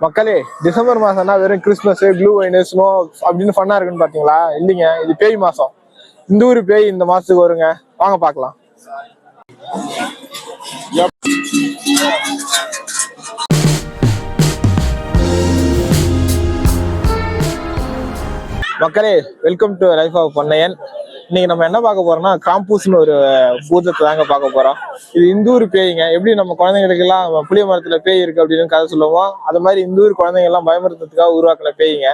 மக்களே டிசம்பர் மாசம்னா வெறும் Christmas clue wine snow அப்படின்னு ஃபன்னா இருக்குன்னு பாத்தீங்களா? இல்லைங்க இது பேய் மாசம். இந்த ஊர் பேய் இந்த மாசத்துக்கு வருங்க. வாங்க பார்க்கலாம் மக்களே welcome to life of Ponnaiyan இன்னைக்கு நம்ம என்ன பார்க்க போறோம்னா காம்பூஸ்னு ஒரு பூதத்தை தாங்க பார்க்க போறோம். இது இந்தூர் பேய்ங்க. எப்படி நம்ம குழந்தைங்களுக்கு எல்லாம் புளிய மரத்துல பேய் இருக்கு அப்படின்னு கதை சொல்லுவோம் அது மாதிரி இந்தூர் குழந்தைங்க எல்லாம் பயமுறுத்துறதுக்காக உருவாக்கின பேய்ங்க.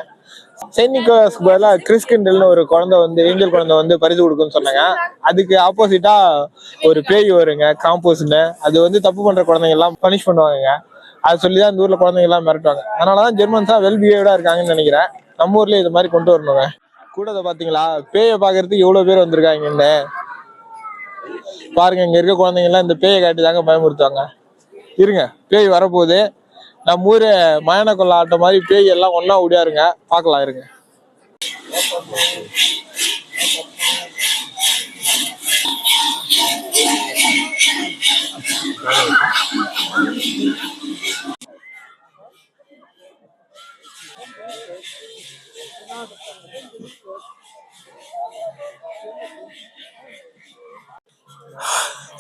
செயின்ட் பதிலாக கிறிஸ்கிண்டல்னு ஒரு குழந்தை வந்து ஏஞ்சல் குழந்தை வந்து பரிசு கொடுக்குன்னு சொன்னாங்க. அதுக்கு ஆப்போசிட்டா ஒரு பேய் வருங்க காம்போஸ்னு. அது வந்து தப்பு பண்ற குழந்தைங்க எல்லாம் பனிஷ் பண்ணுவாங்க அது சொல்லி தான் இந்த ஊர்ல குழந்தைங்க எல்லாம் மிரட்டுவாங்க. அதனாலதான் ஜெர்மன்ஸா வெல் பிஹேவ்டா இருக்காங்கன்னு நினைக்கிறேன். நம்ம ஊர்லயே இது மாதிரி கொண்டு வரணுங்க. கூட இதை பாத்தீங்களா? பேயை பாக்குறதுக்கு எவ்வளவு பேர் வந்திருக்காங்கன்னு பாருங்க இங்க இருக்க குழந்தைங்க எல்லாம் இந்த பேயை காட்டி தாங்க பயமுறுத்துவாங்க. இருங்க பேய் வரப்போகுது. நம்ம ஊர் மயான கொள்ள ஆட்டம் மாதிரி பேய் எல்லாம் ஒண்ணா ஓடியாருங்க. பார்க்கலாம் இருங்க.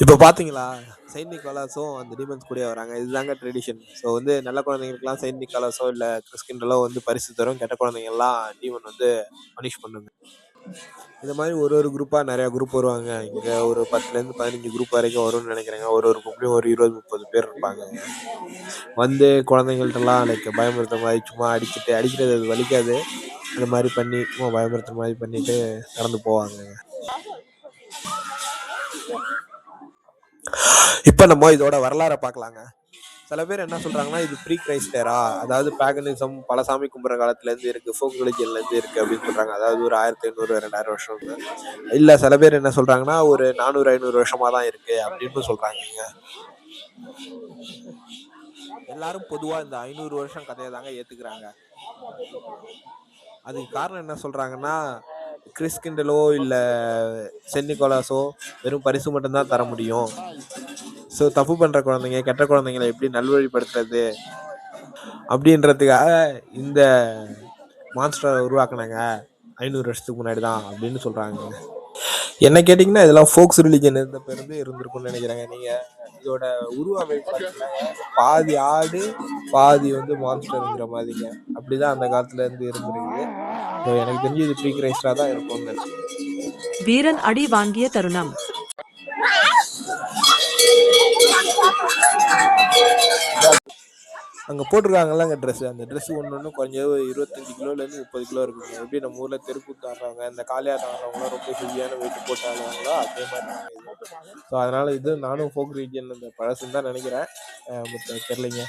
இப்போ பார்த்தீங்களா? செயின்ட் நிக்கோலாஸும் அந்த டீமன்ஸ் கூட வராங்க. இதுதாங்க ட்ரெடிஷன் ஸோ வந்து நல்ல குழந்தைங்களுக்குலாம் செயின்ட் நிக்கோலாஸோ இல்லை கிறிஸ்கின்றலோ வந்து பரிசு தரும். கெட்ட குழந்தைங்கள்லாம் டீமன் வந்து பனிஷ் பண்ணுங்க. இந்த மாதிரி ஒரு ஒரு குரூப்பாக நிறையா குரூப் வருவாங்க. இங்கே ஒரு பத்துலேருந்து பதினஞ்சு குரூப் வரைக்கும் வரும்னு நினைக்கிறேங்க. ஒரு ஒரு குரூப்லேயும் ஒரு இருபது முப்பது பேர் இருப்பாங்க. வந்து குழந்தைங்கள்ட்டலாம் லைக் பயமுறுத்துற மாதிரி சும்மா அடிச்சுட்டு அடிக்கிறது அது வலிக்காது. அந்த மாதிரி பண்ணி சும்மா பயமுறுத்துற மாதிரி பண்ணிட்டு நடந்து போவாங்க. இப்போ நம்ம இதோட வரலாறை பார்க்கலாங்க. சில பேர் என்ன சொல்றாங்கன்னா இது ப்ரீ கிரைஸ்டரா அதாவது பேகனிசம் பல சாமி கும்பிட்ற காலத்துல இருந்து இருக்கு ஃபோக் இருந்து இருக்கு அப்படின்னு சொல்றாங்க. அதாவது ஒரு ஆயிரத்தி ஐநூறு ரெண்டாயிரம் வருஷம் இல்ல சில பேர் என்ன சொல்றாங்கன்னா ஒரு நானூறு ஐநூறு வருஷமா தான் இருக்கு அப்படின்னு சொல்றாங்க எல்லாரும் பொதுவா இந்த ஐநூறு வருஷம் கதையை தாங்க ஏத்துக்கிறாங்க. அதுக்கு காரணம் என்ன சொல்றாங்கன்னா கிறிஸ்கிண்டலோ இல்லை சென்னிகோலாஸோ வெறும் பரிசு மட்டும்தான் தர முடியும். ஸோ தப்பு பண்ணுற குழந்தைங்க கெட்ட குழந்தைங்களை எப்படி நல்வழிப்படுத்துறது அப்படின்றதுக்காக இந்த மான்ஸ்டரை உருவாக்குனாங்க. ஐநூறு வருஷத்துக்கு முன்னாடி தான் அப்படின்னு சொல்கிறாங்க என்ன கேட்டிங்கன்னா இதெல்லாம் ஃபோக்ஸ் ரிலிஜன் இருந்த பிறந்து இருந்திருக்கும்னு நினைக்கிறாங்க. நீங்கள் இதோட உருவமைப்பு பாதி ஆடு பாதி வந்து மான்ஸ்டருங்கிற மாதிரிங்க. அப்படிதான் அந்த காலத்துலேருந்து இருந்து இருந்திருக்கு எனக்கு தெரிஞ்சு இது ப்ரீ கிரைஸ்டாக தான் இருக்கும்னு வீரன் அடி வாங்கிய தருணம். அங்கே போட்டிருக்காங்கல்ல அங்கே ட்ரெஸ்ஸு அந்த ட்ரெஸ் ஒன்று ஒன்று குறைஞ்சது இருபத்தஞ்சி இருபத்தஞ்சு கிலோலேருந்து முப்பது கிலோ இருக்குங்க. எப்படி நம்ம ஊரில் தெருக்கூத்து ஆடுறவங்க இந்த காளியாட்டம் ஆடுறவங்களாம் ரொம்ப ஹெவியான வெயிட் போட்டு ஆடுவாங்களோ அதே மாதிரி ஸோ அதனால் இது நானும் ஃபோக் ரீஜன் இந்த பழசுன்னு தான் நினைக்கிறேன். மற்ற தெரிலைங்க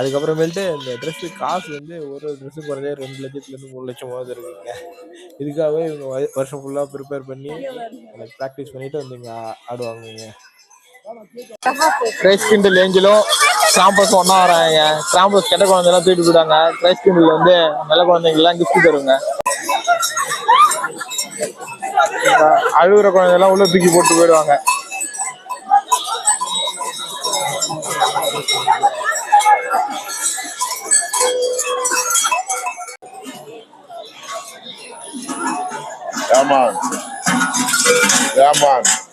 அதுக்கப்புறமேல்ட்டு இந்த ட்ரெஸ்ஸு காசு வந்து ஒரு ஒரு ட்ரெஸ்ஸு குறைஞ்ச ரெண்டு லட்சத்துலேருந்து மூணு லட்சமாவது இருக்குங்க. இதுக்காகவே இவங்க வருஷம் ஃபுல்லாக ப்ரிப்பேர் பண்ணி ப்ராக்டிஸ் பண்ணிவிட்டு வந்து இங்கே ஆடுவாங்கங்க. கிரைஸ் கிண்டல் ஏஞ்சலும் கிராம்பஸ் ஒன்றா வராங்க. கிராம்பஸ் கெட்ட குழந்தைலாம் தூக்கிட்டு போயிட்டாங்க கிரைஸ் கிண்டல் வந்து நல்ல குழந்தைங்கலாம் கிஃப்ட் தருங்க அழுகுற குழந்தைலாம் உள்ள தூக்கி போட்டு போயிடுவாங்க. Yeah, man.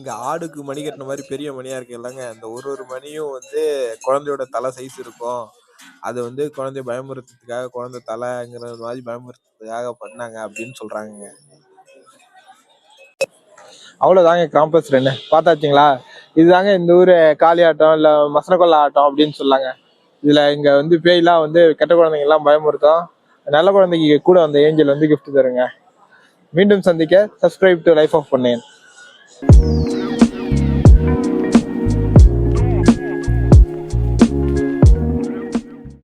இங்க ஆடுக்கு மணி கட்டின மாதிரி பெரிய மணியா இருக்கு இல்லைங்க. அந்த ஒரு ஒரு மணியும் வந்து குழந்தையோட தலை சைஸ் இருக்கும். அது வந்து குழந்தைய பயமுறுத்துறதுக்காக குழந்தை தலைங்கிற மாதிரி பயமுறுத்துறதுக்காக பண்ணாங்க அப்படின்னு சொல்றாங்க அவ்வளோதாங்க கிராம்பஸ் ரெண்டு பார்த்தாச்சுங்களா? இதுதாங்க இந்த ஊர் காளி ஆட்டம் இல்ல மசனக்கொல்ல ஆட்டம் அப்படின்னு சொல்லாங்க. இதில் இங்கே வந்து பேய்லாம் வந்து கெட்ட குழந்தைங்கெல்லாம் பயமுறுத்தும். நல்ல குழந்தைக்கு கூட அந்த ஏஞ்சல் வந்து கிஃப்ட் தருங்க. மீண்டும் சந்திக்க சப்ஸ்கிரைப் டு லைஃப் ஆஃப் பண்ணேன்